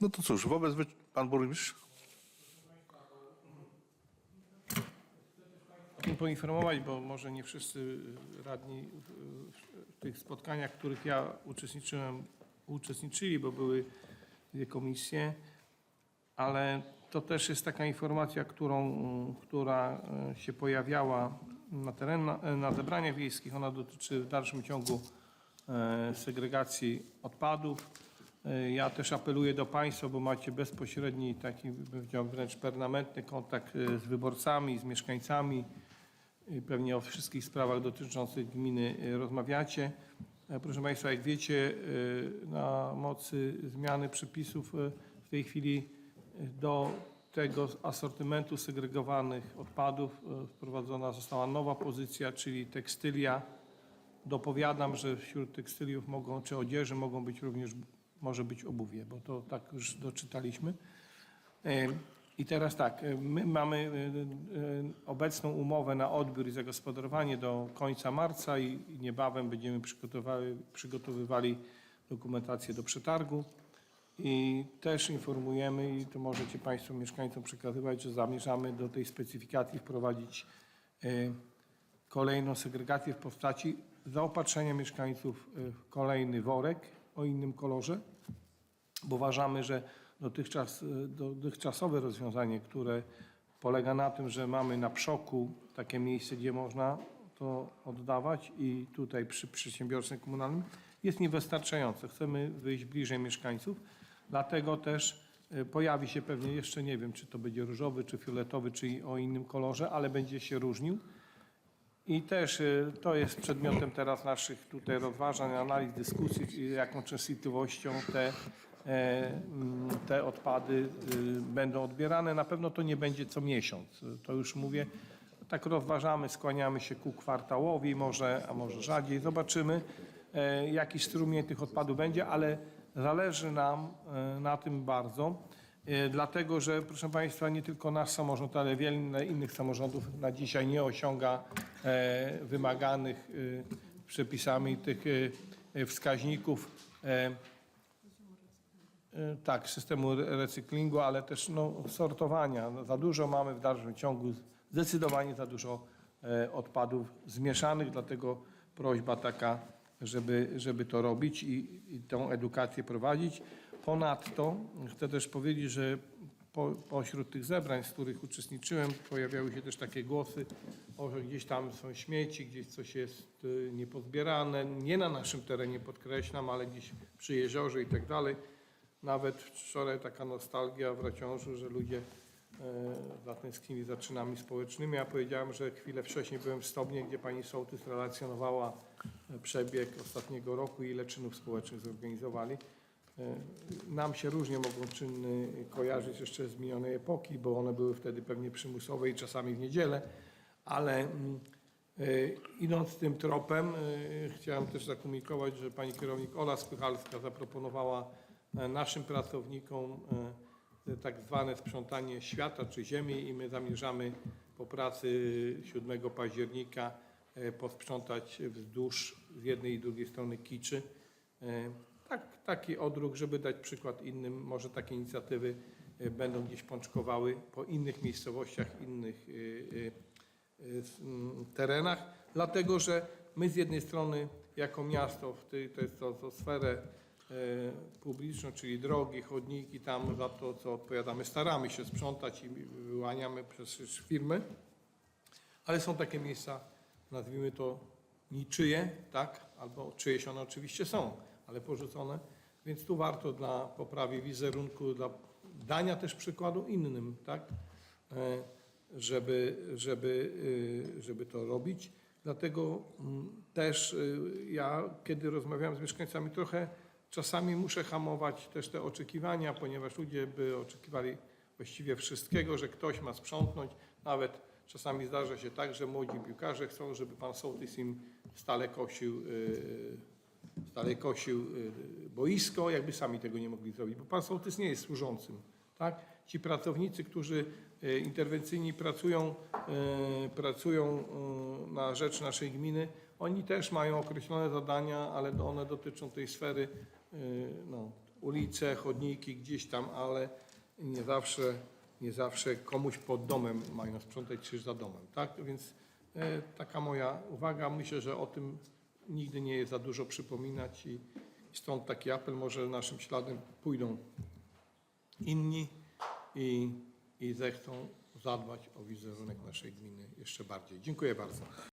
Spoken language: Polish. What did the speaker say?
No to cóż, wobec wy- pan burmistrz? Poinformować, bo może nie wszyscy radni w, w tych spotkaniach, w których ja uczestniczyłem, uczestniczyli, bo były dwie komisje, ale to też jest taka informacja, którą, która e, się pojawiała na, teren, na, na zebraniach wiejskich. Ona dotyczy w dalszym ciągu e, segregacji odpadów. E, Ja też apeluję do Państwa, bo macie bezpośredni, taki bym wręcz permanentny kontakt e, z wyborcami, z mieszkańcami. I Pewnie o wszystkich sprawach dotyczących gminy rozmawiacie. E, Proszę Państwa, jak wiecie, na mocy zmiany przepisów w tej chwili do tego asortymentu segregowanych odpadów wprowadzona została nowa pozycja, czyli tekstylia. Dopowiadam, że wśród tekstyliów mogą, czy odzieży mogą być również, może być obuwie, bo to tak już doczytaliśmy. E, I teraz tak, e, my mamy e, obecną umowę na odbiór i zagospodarowanie do końca marca i niebawem będziemy przygotowywali dokumentację do przetargu. I też informujemy, i to możecie Państwo mieszkańcom przekazywać, że zamierzamy do tej specyfikacji wprowadzić kolejną segregację w postaci zaopatrzenia mieszkańców w kolejny worek o innym kolorze bo uważamy, że dotychczas, y, dotychczasowe rozwiązanie, które polega na tym, że mamy na przoku takie miejsce, gdzie można to oddawać i tutaj przy przedsiębiorstwie komunalnym jest niewystarczające. Chcemy wyjść bliżej mieszkańców, dlatego też y, pojawi się pewnie jeszcze nie wiem, czy to będzie różowy, czy fioletowy, czy o innym kolorze, ale będzie się różnił. I też y, to jest przedmiotem teraz naszych tutaj rozważań, analiz, dyskusji, jaką częstotliwością te, e, mm, te odpady y, będą odbierane. Na pewno to nie będzie co miesiąc, to już mówię. Tak rozważamy, skłaniamy się ku kwartałowi, może, a może rzadziej. Zobaczymy, e, jaki strumień tych odpadów będzie, ale zależy nam e, na tym bardzo. E, Dlatego, że proszę Państwa, nie tylko nasz samorząd, ale wiele innych samorządów na dzisiaj nie osiąga e, wymaganych e, przepisami tych wskaźników tak, systemu re- recyklingu, ale też no, sortowania. No, Za dużo mamy w dalszym ciągu, zdecydowanie za dużo odpadów zmieszanych, dlatego prośba taka, żeby, żeby to robić i, i tą edukację prowadzić. Ponadto chcę też powiedzieć, że po, pośród tych zebrań, z których uczestniczyłem, pojawiały się też takie głosy, o, że gdzieś tam są śmieci, gdzieś coś jest y, niepozbierane, nie na naszym terenie podkreślam, ale gdzieś przy jeziorze i tak dalej. Nawet wczoraj taka nostalgia w Raciążu, że ludzie e, zatęsknili za czynami społecznymi. Ja powiedziałem, że chwilę wcześniej byłem w Stobnie, gdzie pani sołtys relacjonowała przebieg ostatniego roku ile czynów społecznych zorganizowali. E, Nam się różnie mogą czyny kojarzyć jeszcze z minionej epoki, bo one były wtedy pewnie przymusowe i czasami w niedzielę, ale mm, e, idąc tym tropem, e, chciałem też zakomunikować, że pani kierownik Ola Spychalska zaproponowała naszym pracownikom tak zwane sprzątanie świata czy ziemi i my zamierzamy po pracy 7 października posprzątać wzdłuż z jednej i drugiej strony Kiczy. E, Tak, taki odruch, żeby dać przykład innym, może takie inicjatywy e, będą gdzieś pączkowały po innych miejscowościach, innych e, terenach, dlatego że my z jednej strony jako miasto, w tej, to jest to, to sferę publiczną, czyli drogi, chodniki, tam za to, co odpowiadamy, staramy się sprzątać i wyłaniamy przez firmy, ale są takie miejsca, nazwijmy to niczyje, tak, albo czyjeś one oczywiście są, ale porzucone, więc tu warto dla poprawy wizerunku, dla dania też przykładu innym, tak, e, żeby, żeby, y, żeby to robić. Dlatego mm, też y, ja, kiedy rozmawiałem z mieszkańcami, trochę czasami muszę hamować też te oczekiwania, ponieważ ludzie by oczekiwali właściwie wszystkiego, że ktoś ma sprzątnąć. Nawet czasami zdarza się tak, że młodzi piłkarze chcą, żeby pan sołtys im stale kosił, y, stale kosił y, boisko, jakby sami tego nie mogli zrobić, bo pan sołtys nie jest służącym. Tak? Ci pracownicy, którzy y, interwencyjni pracują, pracują na rzecz naszej gminy, oni też mają określone zadania, ale one dotyczą tej sfery no, ulice, chodniki gdzieś tam, ale nie zawsze, nie zawsze komuś pod domem mają sprzątać czy za domem, tak? Więc e, taka moja uwaga. Myślę, że o tym nigdy nie jest za dużo przypominać i stąd taki apel, może naszym śladem pójdą inni i, i zechcą zadbać o wizerunek naszej gminy jeszcze bardziej. Dziękuję bardzo.